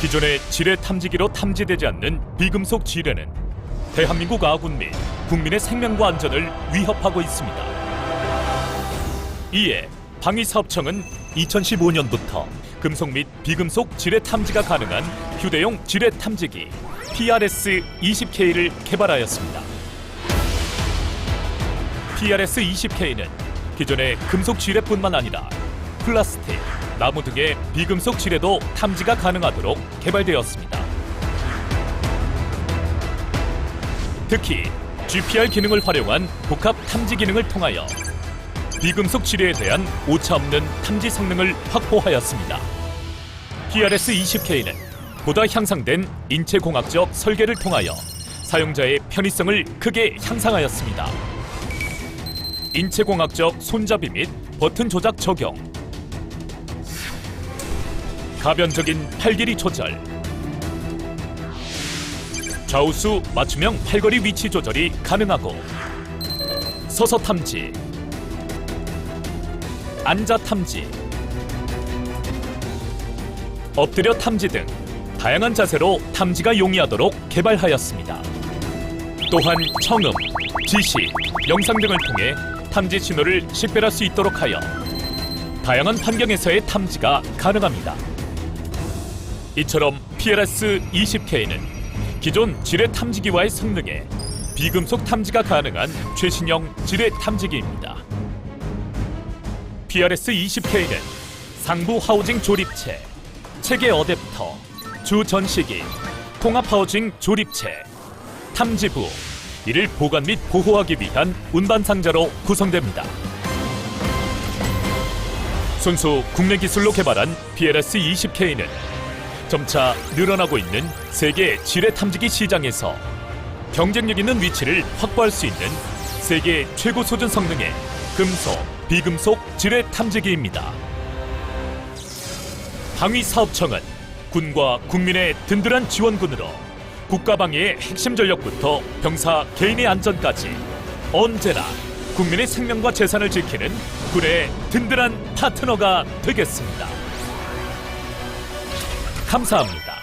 기존의 지뢰 탐지기로 탐지되지 않는 비금속 지뢰는 대한민국 아군 및 국민의 생명과 안전을 위협하고 있습니다. 이에 방위사업청은 2015년부터 금속 및 비금속 지뢰 탐지가 가능한 휴대용 지뢰 탐지기 PRS-20K를 개발하였습니다. PRS-20K는 기존의 금속 지뢰뿐만 아니라 플라스틱, 나무 등의 비금속 지뢰도 탐지가 가능하도록 개발되었습니다. 특히 GPR 기능을 활용한 복합 탐지 기능을 통하여 비금속 지뢰에 대한 오차 없는 탐지 성능을 확보하였습니다. PRS-20K는 보다 향상된 인체공학적 설계를 통하여 사용자의 편의성을 크게 향상하였습니다. 인체공학적 손잡이 및 버튼 조작 적용, 가변적인 팔 길이 조절, 좌우수 맞춤형 팔걸이 위치 조절이 가능하고 서서 탐지, 앉아 탐지, 엎드려 탐지 등 다양한 자세로 탐지가 용이하도록 개발하였습니다. 또한 청음, 지시, 영상 등을 통해 탐지 신호를 식별할 수 있도록 하여 다양한 환경에서의 탐지가 가능합니다. 이처럼 PLS-20K는 기존 지뢰 탐지기와의 성능에 비금속 탐지가 가능한 최신형 지뢰 탐지기입니다. PRS-20K는 상부 하우징 조립체, 체계 어댑터, 주 전시기, 통합 하우징 조립체, 탐지부, 이를 보관 및 보호하기 위한 운반 상자로 구성됩니다. 순수 국내 기술로 개발한 PLS-20K는 점차 늘어나고 있는 세계 지뢰 탐지기 시장에서 경쟁력 있는 위치를 확보할 수 있는 세계 최고 수준 성능의 금속, 비금속 지뢰 탐지기입니다. 방위사업청은 군과 국민의 든든한 지원군으로 국가방위의 핵심 전력부터 병사 개인의 안전까지 언제나 국민의 생명과 재산을 지키는 군의 든든한 파트너가 되겠습니다. 감사합니다.